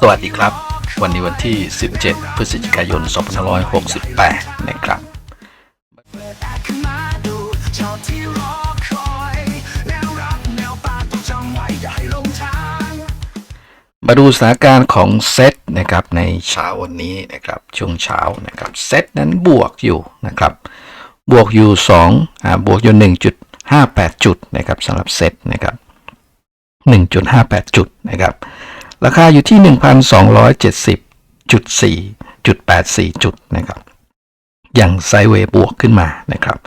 สวัสดีครับ วันนี้วันที่ 17 พฤศจิกายน 2568 นะครับขึ้นมาดูชอบที่รอคอยแนวรับแป่าต้องจำไว้อย่าให้หลงทางมาดูสถานการณ์ของเซตนะครับในเช้าวันนี้นะครับช่วงเช้านะครับเซตนั้นบวกอยู่นะครับบวกอยู่2อ่าบวกอยู่1.58 จุดนะครับสำหรับเซตนะครับ1.58 จุดนะครับ ราคาอยู่ที่ 1,270.4.84 จุดนะครับอย่างไซเวย์บวกขึ้นมานะครับ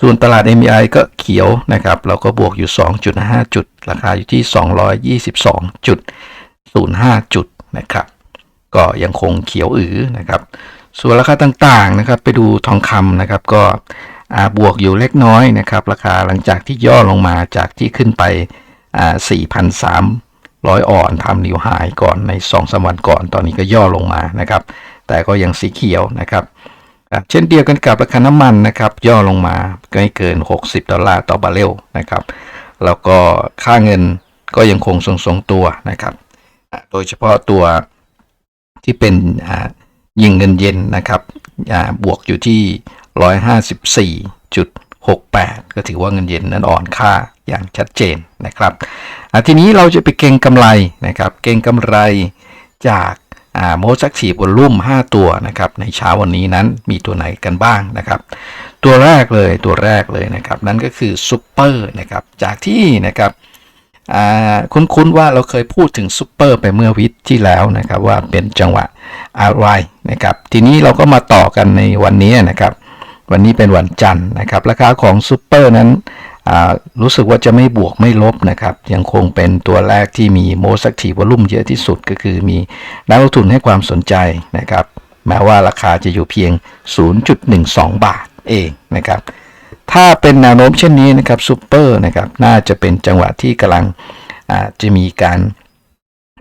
ส่วนตลาด MBI ก็เขียวนะครับเราก็บวกอยู่ 2.5 จุด ราคาอยู่ที่ 222.05 จุดนะครับก็ยังคงเขียวอือนะครับ ส่วนราคาต่างๆนะครับ ไปดูทองคำนะครับก็บวกอยู่เล็กน้อยนะครับ ราคาหลังจากที่ย่อลงมาจากที่ขึ้นไป อ่า4,300อ่อนทำนิวไฮก่อนใน2สามวันก่อน ตอนนี้ก็ย่อลงมานะครับ แต่ก็ยังสีเขียวนะครับ เช่นเดียวกันกับราคาน้ำมันนะครับ ย่อลงมาไม่เกิน 60 ดอลลาร์ต่อบาร์เรลนะครับ แล้วก็ค่าเงินก็ยังคงทรงๆตัวนะครับ โดยเฉพาะตัวที่เป็นยิงเงินเย็นนะครับบวกอยู่ที่ 68 ก็ถือว่าเงินเย็นนั้นอ่อนค่าอย่างชัดเจนนะครับทีนี้เราจะไปเก็งกำไรนะครับ เก็งกำไรจากโมสักทีวอลลุ่ม 5 ตัวนะครับ ในเช้าวันนี้นั้นมีตัวไหนกันบ้างนะครับ ตัวแรกเลยตัวแรกเลยนะครับ นั่นก็คือซูเปอร์นะครับ จากที่นะครับคุ้นๆว่าเราเคยพูดถึงซูเปอร์ไปเมื่อวิทย์ที่แล้วนะครับ ว่าเป็นจังหวะอะไรนะครับ ทีนี้เราก็มาต่อกันในวันนี้นะครับ วันนี้เป็นวันจันทร์นะครับ ราคาของซูเปอร์นั้นรู้สึกว่าจะไม่บวกไม่ลบนะครับ ยังคงเป็นตัวแรกที่มีโมสักทีวอลุ่มเยอะที่สุดก็คือมีนักลงทุนให้ความสนใจนะครับ แม้ว่าราคาจะอยู่เพียง 0.12 บาทเองนะครับ ถ้าเป็นแนวโน้มเช่นนี้นะครับซูเปอร์นะครับน่าจะเป็นจังหวะที่กำลังจะมีการ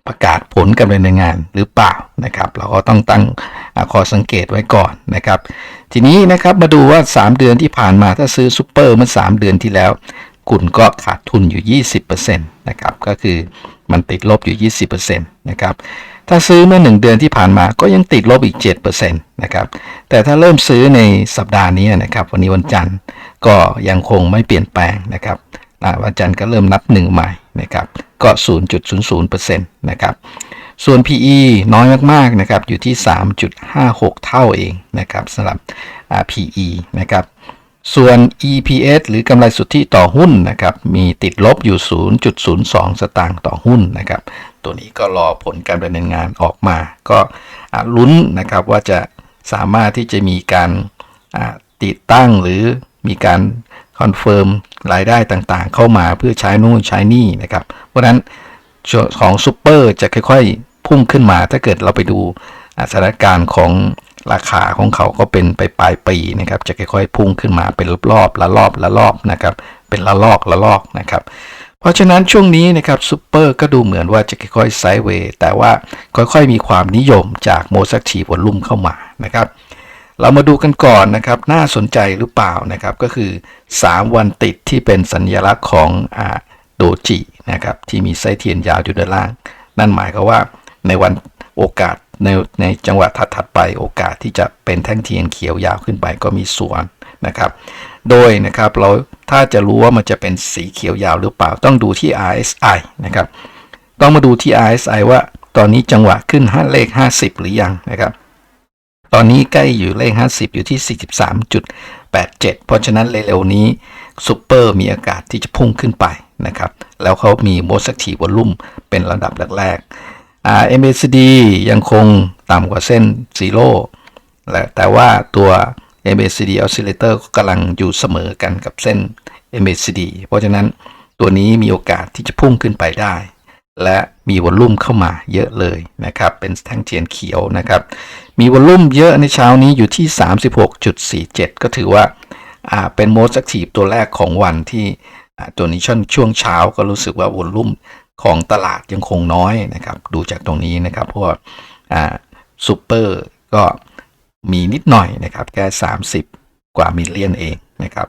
ประกาศผลการดำเนินงานหรือเปล่านะครับ เราก็ต้องตั้งอข้อสังเกตไว้ก่อนนะครับ ทีนี้นะครับมาดูว่า 3 เดือนที่ผ่านมาถ้าซื้อซูเปอร์เมื่อ 3 เดือนที่แล้ว คุณก็ขาดทุนอยู่ 20%นะครับก็คือมันติดลบอยู่ 20%นะครับถ้าซื้อเมื่อ 1 เดือนที่ผ่านมาก็ยังติดลบอีก7%นะครับแต่ถ้าเริ่มซื้อในสัปดาห์นี้นะครับวันนี้วันจันทร์ก็ยังคงไม่เปลี่ยนแปลงนะครับวันจันทร์ก็เริ่มนับหนึ่งใหม่ นะครับก็ 0.00%นะครับส่วน PE น้อยมากๆนะครับอยู่ที่ 3.56 เท่าเองนะครับสำหรับ PE นะครับส่วน EPS หรือกำไรสุทธิต่อหุ้นนะครับมีติดลบอยู่ 0.02 สตางค์ต่อหุ้นนะครับตัวนี้ก็รอผลการดำเนินงานออกมา ก็ลุ้นนะครับว่าจะสามารถที่จะมีการติดตั้งหรือมีการคอนเฟิร์ม รายได้ต่างๆ เข้ามาเพื่อใช้นู่นใช้นี่นะครับ เพราะฉะนั้นของซูเปอร์จะค่อยๆ พุ่งขึ้นมาถ้าเกิดเราไปดูสถานการณ์ของราคาของเขาก็เป็นไปปลายปีนะครับ จะค่อยๆ พุ่งขึ้นมาเป็นรอบๆละรอบละรอบนะครับ เป็นละลอกละลอกนะครับ เพราะฉะนั้นช่วงนี้นะครับซูเปอร์ก็ดูเหมือนว่าจะค่อยๆไซด์เวย์แต่ว่าค่อยๆ มีความนิยมจากโมซักชีวอลลุ่มเข้ามานะครับ เรามาดูกันก่อนนะครับ น่าสนใจหรือเปล่านะครับ ก็คือ 3 วันติดที่เป็นสัญลักษณ์ของอาโดจินะครับ ที่มีไส้เทียนยาวอยู่ด้านล่าง นั่นหมายความว่าในวันโอกาสในในจังหวะถัดๆไปโอกาสที่จะเป็นแท่งเทียนเขียวยาวขึ้นไปก็มีส่วนนะครับ โดยนะครับเราถ้าจะรู้ว่ามันจะเป็นสีเขียวยาวหรือเปล่าต้องดูที่ RSI นะครับ ต้องมาดูที่ RSI ว่าตอนนี้จังหวะขึ้นห้าเลข 50 หรือยังนะครับ ตอนนี้ใกล้อยู่เลข 50 อยู่ที่ 43.87 เพราะฉะนั้นเร็วๆนี้ซูเปอร์มีโอกาสที่จะพุ่งขึ้นไปนะครับ แล้วเขามีโมสักทีวอลลุ่มเป็นระดับแรกๆอ่า MACD ยังคงต่ำกว่าเส้นซีโร่และแต่ว่าตัว MACD Oscillator ก็กำลังอยู่เสมอกันกับเส้น MACD เพราะฉะนั้นตัวนี้มีโอกาสที่จะพุ่งขึ้นไปได้ และมีวอลลุ่มเข้ามาเยอะเลยนะครับ เป็นแท่งเทียนเขียวนะครับ มีวอลลุ่มเยอะในเช้านี้อยู่ที่ 36.47 ก็ถือว่าอ่าเป็นโมสแอคทีฟตัวแรกของวันที่ตัวนี้ช่วงช่วงเช้าก็รู้สึกว่าวอลลุ่มของตลาดยังคงน้อยนะครับ ดูจากตรงนี้นะครับ เพราะว่าอ่าซูเปอร์ก็มีนิดหน่อยนะครับแค่ 30 กว่ามิลเลียนเองนะครับ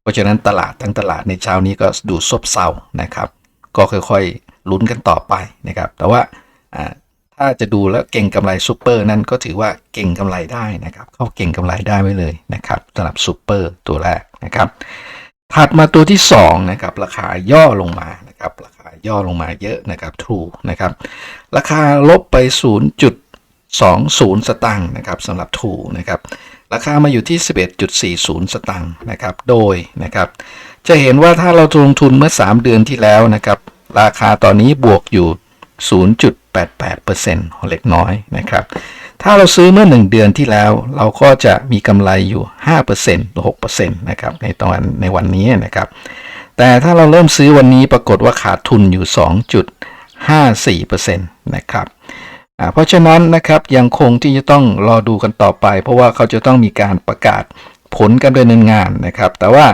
เพราะฉะนั้นตลาดทั้งตลาดในเช้านี้ก็ดูซบเซานะครับ ก็ค่อยๆ ลุ้นกันต่อไปนะครับ แต่ว่าถ้าจะดูแล้วเก่งกำไรซูเปอร์นั่นก็ถือว่าเก่งกำไรได้นะครับ เข้าเก่งกำไรได้ไว้เลยนะครับสำหรับซูเปอร์ตัวแรกนะครับ ถัดมาตัวที่2นะครับราคาย่อลงมานะครับราคาย่อลงมาเยอะนะครับ True นะครับ ราคาลบไป 0.20 สตางค์นะครับสำหรับ True นะครับราคามาอยู่ที่ 11.40 สตางค์นะครับ โดยนะครับ จะเห็นว่าถ้าเราลงทุนเมื่อ 3 เดือนที่แล้วนะครับ ราคาตอนนี้บวกอยู่ 0.88%เล็กน้อยนะครับ ถ้าเราซื้อเมื่อ 1 เดือนที่แล้ว เราก็จะมีกำไรอยู่ 5%หรือ 6%นะครับในตอนในวันนี้นะครับ แต่ถ้าเราเริ่มซื้อวันนี้ปรากฏว่าขาดทุนอยู่ 2.54%นะครับเพราะฉะนั้นนะครับยังคงที่จะต้องรอดูกันต่อไป เพราะว่าเขาจะต้องมีการประกาศผลการดำเนินงานนะครับ แต่ว่า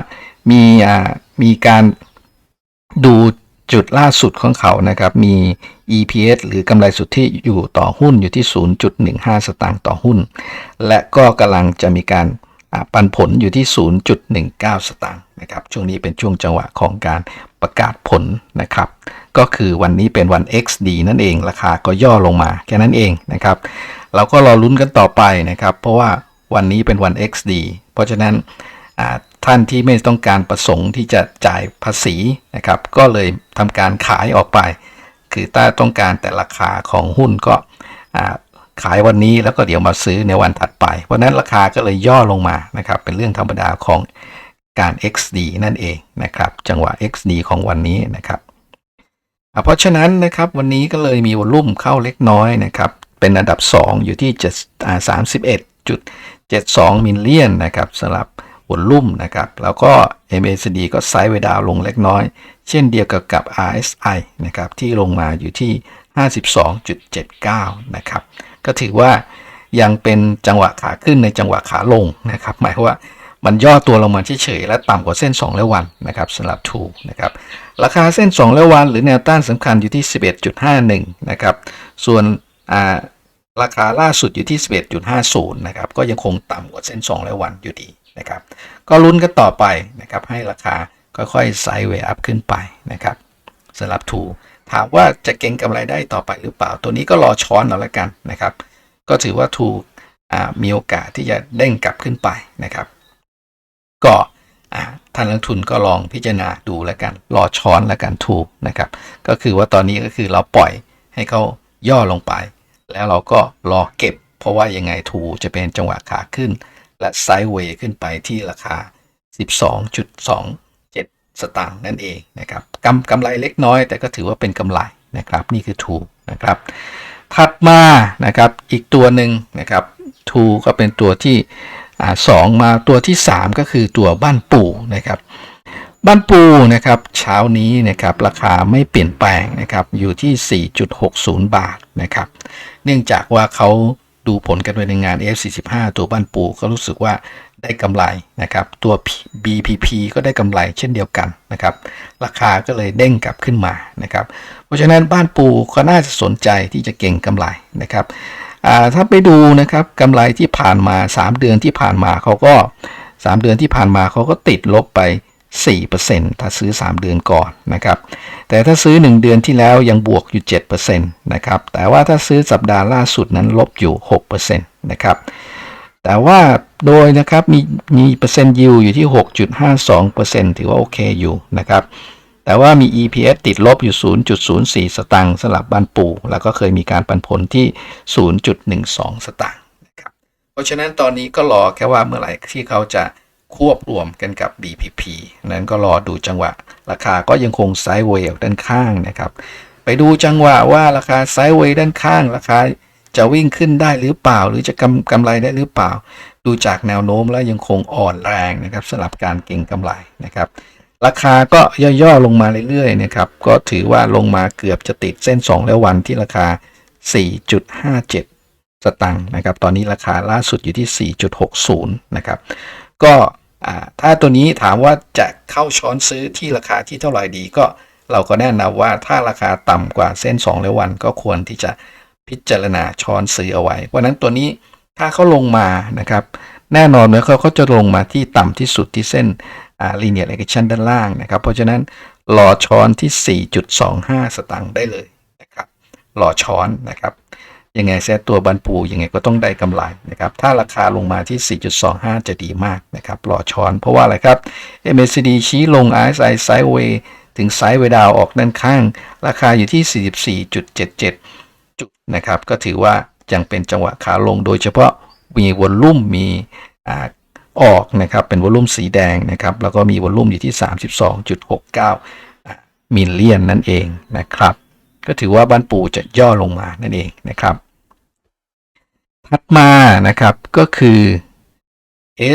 มีอ่ามีการดู จุดล่าสุดของเขานะครับมี EPS หรือกำไรสุทธิอยู่ต่อหุ้นอยู่ที่ 0.15 สตางค์ต่อหุ้น และก็กำลังจะมีการปันผลอยู่ที่ 0.19 สตางค์นะครับช่วงนี้เป็นช่วงจังหวะของการประกาศผลนะครับ ก็คือวันนี้เป็นวัน XD นั่นเอง ราคาก็ย่อลงมาแค่นั้นเองนะครับเราก็รอลุ้นกันต่อไปนะครับ เพราะว่าวันนี้เป็นวัน XD เพราะฉะนั้นอ่า ท่านที่ไม่ต้องการประสงค์ที่จะจ่ายภาษีนะครับ ก็เลยทำการขายออกไป คือถ้าต้องการแต่ราคาของหุ้นก็ขายวันนี้แล้วก็เดี๋ยวมาซื้อในวันถัดไป เพราะนั้นราคาก็เลยย่อลงมานะครับ เป็นเรื่องธรรมดาของการ XD นั่นเองนะครับ จังหวะ XD ของวันนี้นะครับเพราะฉะนั้นนะครับวันนี้ก็เลยมีวอลุ่มเข้าเล็กน้อยนะครับ เป็นอันดับ 2 อยู่ที่7อ่า31.72มิลเลียนนะครับสำหรับ วอลลุ่มนะครับ แล้วก็ MACD ก็ไซด์เวดาวลงเล็กน้อย เช่นเดียวกับกับ RSI นะครับ ที่ลงมาอยู่ที่ 52.79 นะครับ ก็ถือว่ายังเป็นจังหวะขาขึ้นในจังหวะขาลงนะครับ หมายความว่ามันย่อตัวลงมาเฉยๆและต่ำกว่าเส้น 2 และวันนะครับสำหรับ True นะครับราคาเส้น 2 และวัน หรือแนวต้านสำคัญอยู่ที่ 11.51 นะครับ ส่วนราคาล่าสุดอยู่ที่ 11.50 นะครับ ก็ยังคงต่ำกว่าเส้น 2 และวันอยู่ดี นะครับ ก็ลุ้นกันต่อไปนะครับ ให้ราคาค่อยๆไซด์เวย์อัพขึ้นไปนะครับสำหรับทูถามว่าจะเก็งกำไรได้ต่อไปหรือเปล่า ตัวนี้ก็รอช้อนเอาละกันนะครับ ก็ถือว่าทูมีโอกาสที่จะเด้งกลับขึ้นไปนะครับ ก็ท่านนักทุนก็ลองพิจารณาดูแล้วกัน รอช้อนแล้วกันถูกนะครับ ก็คือว่าตอนนี้ก็คือเราปล่อยให้เขาย่อลงไป แล้วเราก็รอเก็บ เพราะว่ายังไงทูจะเป็นจังหวะขาขึ้น และไซด์เวย์ขึ้นไปที่ราคา 12.27 สตางค์นั่นเองนะครับกำกำไรเล็กน้อย แต่ก็ถือว่าเป็นกำไรนะครับ นี่คือทูนะครับ ถัดมานะครับอีกตัวหนึ่งนะครับทูก็เป็นตัวที่สองมาตัวที่ 3 ก็คือตัวบ้านปู่นะครับ บ้านปูนะครับเช้านี้นะครับราคาไม่เปลี่ยนแปลงนะครับอยู่ที่ 4.60 บาทนะครับ เนื่องจากว่าเขา ดูผลการดำเนินงาน F45 ตัวบ้านปูก็รู้สึกว่าได้กำไรนะครับ ตัว BPP ก็ได้กำไรเช่นเดียวกันนะครับ ราคาก็เลยเด้งกลับขึ้นมานะครับ เพราะฉะนั้นบ้านปูก็น่าจะสนใจที่จะเก่งกำไรนะครับถ้าไปดูนะครับกำไรที่ผ่านมา 3 เดือนที่ผ่านมาเขาก็ 3 เดือนที่ผ่านมาเขาก็ติดลบไป 4%ถ้าซื้อ 3 เดือนก่อนนะครับ แต่ถ้าซื้อ 1 เดือนที่แล้วยังบวกอยู่7%นะครับ แต่ว่าถ้าซื้อสัปดาห์ล่าสุดนั้นลบอยู่6%นะครับ แต่ว่าโดยนะครับมีมีเปอร์เซ็นต์ยิวอยู่ที่ 6.52%ถือว่าโอเคอยู่นะครับ แต่ว่ามี EPS ติดลบอยู่ 0.04 สตางค์สำหรับบ้านปู แล้วก็เคยมีการปันผลที่ 0.12 สตางค์นะครับ เพราะฉะนั้นตอนนี้ก็รอแค่ว่าเมื่อไหร่ที่เขาจะ ควบรวมกันกับ BPP นั้นก็รอดูจังหวะ ราคาก็ยังคงไซด์เวย์ด้านข้างนะครับ ไปดูจังหวะว่าราคาไซด์เวย์ด้านข้างราคาจะวิ่งขึ้นได้หรือเปล่า หรือจะกำกำไรได้หรือเปล่า ดูจากแนวโน้มแล้วยังคงอ่อนแรงนะครับสำหรับการเก็งกำไรนะครับ ราคาก็ย่อๆลงมาเรื่อยๆนะครับก็ถือว่าลงมาเกือบจะติดเส้น 2 แล้ววันที่ราคา 4.57 สตังค์นะครับ ตอนนี้ราคาล่าสุดอยู่ที่ 4.60 นะครับ ก็ ถ้าตัวนี้ถามว่าจะเข้าช้อนซื้อที่ราคาที่เท่าไหร่ดีก็เราก็แนะนำว่าถ้าราคาต่ำกว่าเส้น2แล้ววัน ก็ควรที่จะพิจารณาช้อนซื้อเอาไว้เพราะฉะนั้นตัวนี้ถ้าเขาลงมานะครับ แน่นอนเลยเขาเขาจะลงมาที่ต่ำที่สุดที่เส้นอ่า linear regression ด้านล่างนะครับ เพราะฉะนั้นรอช้อนที่ 4.25 สตางค์ได้เลยนะครับรอช้อนนะครับ ยังไงเซตตัวบันปูยังไงก็ต้องได้กำไรนะครับ ถ้าราคาลงมาที่ 4.25 จะดีมากนะครับรอช้อนเพราะว่าอะไรครับ MACD ชี้ลง RSI ไซด์เวย์ถึงไซด์เวดาวออกด้านข้าง ราคาอยู่ที่ 44.77 จุดนะครับ ก็ถือว่ายังเป็นจังหวะขาลงโดยเฉพาะมีวอลลุ่มมีอออกนะครับ เป็นวอลลุ่มสีแดงนะครับ แล้วก็มีวอลลุ่มอยู่ที่ 32.69มิลเลียนนั่นเองนะครับ ก็ถือว่าบ้านปูจะย่อลงมานั่นเองนะครับ ถัดมานะครับก็คือ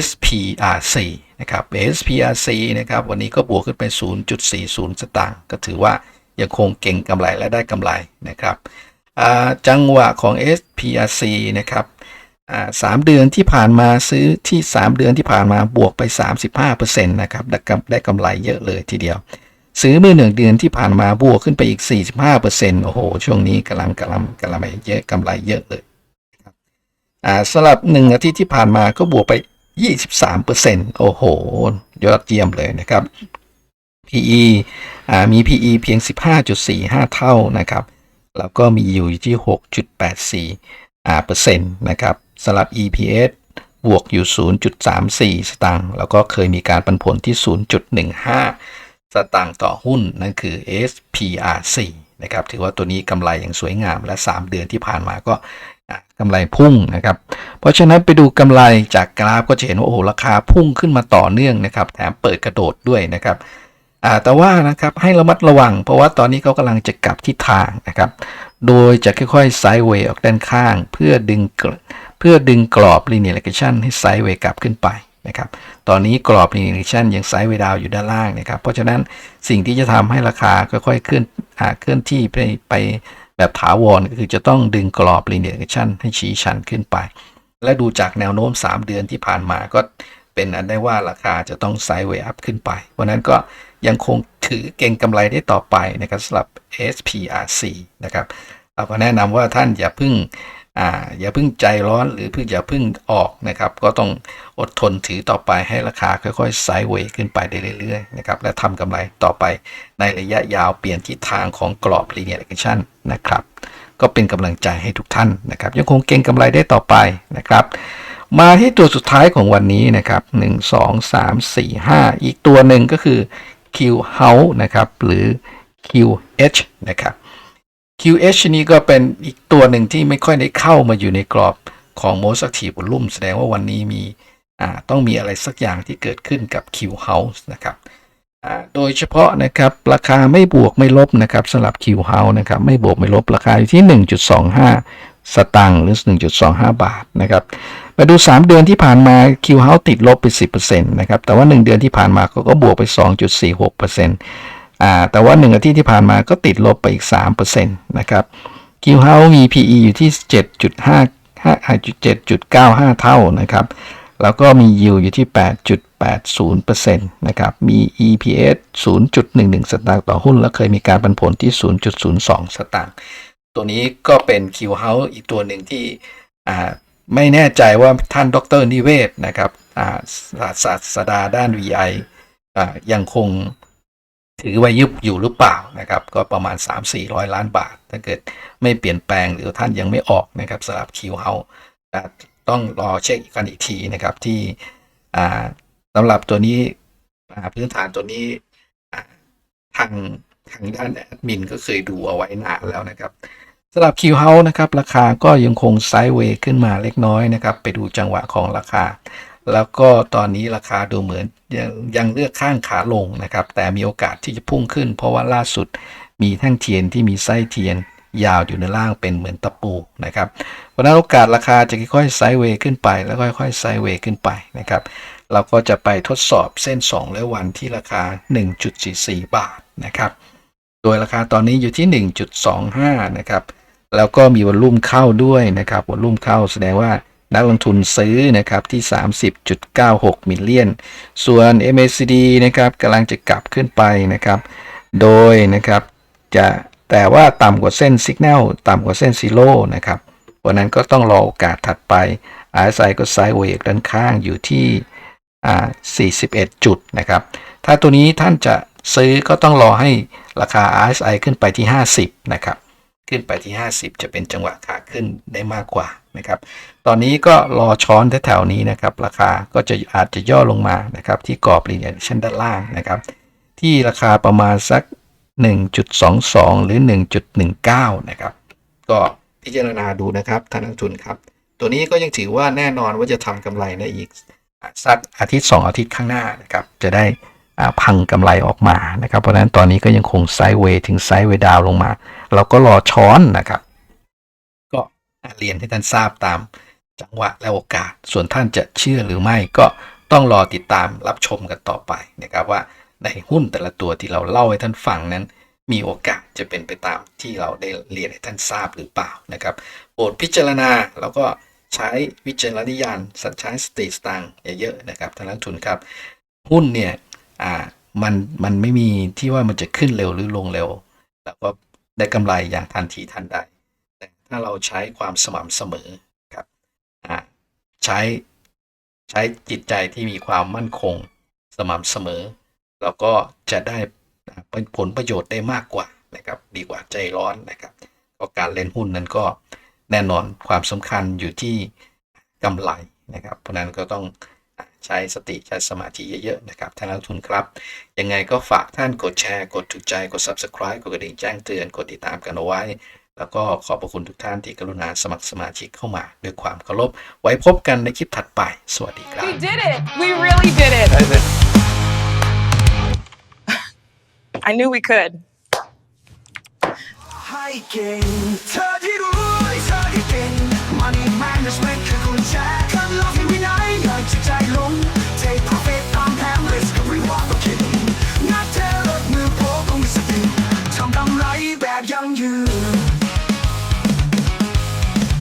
SPRC นะครับ SPRC นะครับวันนี้ก็บวกขึ้นไป 0.40 สตางค์ก็ถือว่ายังคงเก่งกำไรและได้กำไรนะครับจังหวะของ SPRC นะครับสามเดือนที่ผ่านมาซื้อที่ 3 เดือนที่ผ่านมาบวกไป 35%นะครับได้กำไรเยอะเลยทีเดียว ซื้อเมื่อหนึ่งเดือนที่ผ่านมาบวกขึ้นไปอีก 45%โอ้โห ช่วงนี้กำลังกำลังกำลังเยอะกำไรเยอะเลย อ่าสำหรับหนึ่งอาทิตย์ที่ผ่านมาก็บวกไป 23%โอ้โห ยอดเยี่ยมเลยนะครับ PE อ่ามี PE เพียง 15.45 เท่านะครับ แล้วก็มีอยู่ที่ 6.84อ่าเปอร์เซ็นต์นะครับสำหรับ EPS บวกอยู่ 0.34 สตางค์ แล้วก็เคยมีการปันผลที่ 0.15 สตางค์ต่อหุ้น นั่นคือ SPRC นะครับ ถือว่าตัวนี้กำไรอย่างสวยงาม และ 3 เดือนที่ผ่านมาก็ กำไรพุ่งนะครับ เพราะฉะนั้นไปดูกำไรจากกราฟก็จะเห็นว่าโอ้โหราคาพุ่งขึ้นมาต่อเนื่องนะครับ แถมเปิดกระโดดด้วยนะครับแต่ว่านะครับให้ระมัดระวัง เพราะว่าตอนนี้เขากำลังจะกลับทิศทางนะครับ โดยจะค่อยๆไซด์เวย์ออกด้านข้าง เพื่อดึงเพื่อดึงกรอบ linear regression ให้ไซด์เวย์กลับขึ้นไปนะครับ ตอนนี้กรอบ linear regression ยังไซด์เวย์ดาวอยู่ด้านล่างนะครับ เพราะฉะนั้นสิ่งที่จะทำให้ราคาค่อยๆเคลื่อนเคลื่อนที่ไปไป แบบถาวรก็คือจะต้องดึงกรอบ linear action ให้ชี้ชันขึ้นไป และดูจากแนวโน้ม 3 เดือนที่ผ่านมาก็เป็นอันได้ว่าราคาจะต้องไซด์เวย์อัพขึ้นไปเพราะนั้นก็ยังคงถือเก่งกำไรได้ต่อไปนะครับสำหรับ SPRC นะครับเราก็แนะนำว่าท่านอย่าพึ่ง อ่าอย่าเพึ่งใจร้อนหรือเพึ่งอย่าเพึ่งออกนะครับ ก็ต้องอดทนถือต่อไปให้ราคาค่อยๆไซด์เวย์ขึ้นไปเรื่อยๆนะครับและทำกำไรต่อไปในระยะยาวเปลี่ยนทิศทางของกรอบ linear regression นะครับ ก็เป็นกำลังใจให้ทุกท่านนะครับ ยังคงเก่งกำไรได้ต่อไปนะครับ มาที่ตัวสุดท้ายของวันนี้นะครับ 1 2 3 4 5 อีกตัวหนึ่งก็คือ Q House นะครับหรือ QH นะครับ QH นี้ก็เป็นอีกตัวหนึ่งที่ไม่ค่อยได้เข้ามาอยู่ในกรอบของ Most Active Volume แสดงว่าวันนี้มีต้องมีอะไรสักอย่างที่เกิดขึ้นกับ Q House นะครับโดยเฉพาะนะครับราคาไม่บวกไม่ลบนะครับสำหรับ Q House นะครับไม่บวกไม่ลบราคาอยู่ที่ 1.25 สตังค์หรือ 1.25 บาทนะครับมาดู 3 เดือนที่ผ่านมา Q House ติดลบไป 10%นะครับแต่ว่า 1 เดือนที่ผ่านมาเขาก็บวกไป 2.46% อ่าแต่ว่า 1 อาทิตย์ที่ผ่านมาก็ติดลบไปอีก 3%นะครับ Q House มี PE อยู่ที่ 7.5 7.95 เท่านะครับ แล้วก็มี yield อยู่ที่ 8.80%นะครับ มี EPS 0.11 สตางค์ต่อหุ้น แล้วเคยมีการปันผลที่ 0.02 สตางค์ ตัวนี้ก็เป็น Q House อีกตัวหนึ่งที่อ่าไม่แน่ใจว่าท่านดรนิเวศนะครับศาสตราด้าน VI อ่ายังคง ถือไว้ยุบอยู่หรือเปล่านะครับ ก็ประมาณ 3-400 ล้านบาท ถ้าเกิดไม่เปลี่ยนแปลงหรือท่านยังไม่ออกนะครับสำหรับ Q House อ่าต้องรอเช็คกันอีกทีนะครับที่สำหรับตัวนี้พื้นฐานตัวนี้ทางทางด้านแอดมินก็เคยดูเอาไว้นานแล้วนะครับสำหรับ Q House นะครับราคาก็ยังคงไซด์เวย์ขึ้นมาเล็กน้อยนะครับ ไปดูจังหวะของราคา แล้วก็ตอนนี้ราคาดูเหมือนยังยังเลือกข้างขาลงนะครับ แต่มีโอกาสที่จะพุ่งขึ้น เพราะว่าล่าสุดมีแท่งเทียนที่มีไส้เทียนยาวอยู่ในล่างเป็นเหมือนตะปูนะครับเพราะฉะนั้นโอกาสราคาจะค่อยๆไซด์เวย์ขึ้นไปแล้วค่อยๆไซด์เวย์ขึ้นไปนะครับ เราก็จะไปทดสอบเส้น2และวันที่ราคา 1.44 บาทนะครับ โดยราคาตอนนี้อยู่ที่ 1.25 นะครับ แล้วก็มีวอลลุ่มเข้าด้วยนะครับวอลลุ่มเข้าแสดงว่า นักลงทุนซื้อนะครับที่ 30.96มิลเลียน ส่วน MACD นะครับกำลังจะกลับขึ้นไปนะครับ โดยนะครับจะแต่ว่าต่ำกว่าเส้นสัญญาณต่ำกว่าเส้นซีโร่นะครับวันนั้นก็ต้องรอโอกาสถัดไป RSI ก็ไซด์เวย์ด้านข้างอยู่ที่อ่า41 จุดนะครับ ถ้าตัวนี้ท่านจะซื้อก็ต้องรอให้ราคา RSI ขึ้นไปที่ 50 นะครับ ขึ้นไปที่ 50 จะเป็นจังหวะขาขึ้นได้มากกว่านะครับ ตอนนี้ก็รอช้อนแถวๆนี้นะครับ ราคาก็จะอาจจะย่อลงมานะครับ ที่กรอบลีเนียชั้นด้านล่างนะครับ ที่ราคาประมาณสัก 1.22 หรือ 1.19 นะครับ ก็พิจารณาดูนะครับท่านนักทุนครับ ตัวนี้ก็ยังถือว่าแน่นอนว่าจะทำกำไรในอีกสักอาทิตย์ 2 อาทิตย์ข้างหน้านะครับ จะได้พังกำไรออกมานะครับ เพราะฉะนั้นตอนนี้ก็ยังคงไซด์เวย์ถึงไซด์เวย์ดาวลงมา เราก็รอช้อนนะครับ ก็เรียนให้ท่านทราบตามจังหวะและโอกาส ส่วนท่านจะเชื่อหรือไม่ก็ต้องรอติดตามรับชมกันต่อไปนะครับว่าในหุ้นแต่ละตัวที่เราเล่าให้ท่านฟังนั้น มีโอกาสจะเป็นไปตามที่เราได้เรียนให้ท่านทราบหรือเปล่านะครับโปรดพิจารณาแล้วก็ใช้วิจารณญาณสัญชาติสติสตังเยอะๆนะครับท่านนักทุนครับ หุ้นเนี่ยอ่ามันมันไม่มีที่ว่ามันจะขึ้นเร็วหรือลงเร็ว แล้วก็ ได้กำไรอย่างทันทีทันใด แต่ถ้าเราใช้ความสม่ำเสมอครับใช้ใช้จิตใจที่มีความมั่นคงสม่ำเสมอแล้วก็จะได้เป็นผลประโยชน์ได้มากกว่านะครับ ดีกว่าใจร้อนนะครับก็การเล่นหุ้นนั้นก็แน่นอนความสำคัญอยู่ที่กำไรนะครับ เพราะนั้นก็ต้อง ใช้สติใช้สมาธิเยอะๆนะครับท่านนักทุนครับ ยังไงก็ฝากท่านกดแชร์ กดถูกใจกด Subscribe กดกระดิ่งแจ้งเตือนกดติดตามกันเอาไว้ แล้วก็ขอบพระคุณทุกท่านที่กรุณาสมัครสมาชิกเข้ามาด้วยความเคารพไว้พบกันในคลิปถัดไป สวัสดีครับ We did it We really did it I knew we could เธอที่รู้เธอที่เก่ง Money Management คือกุญแจ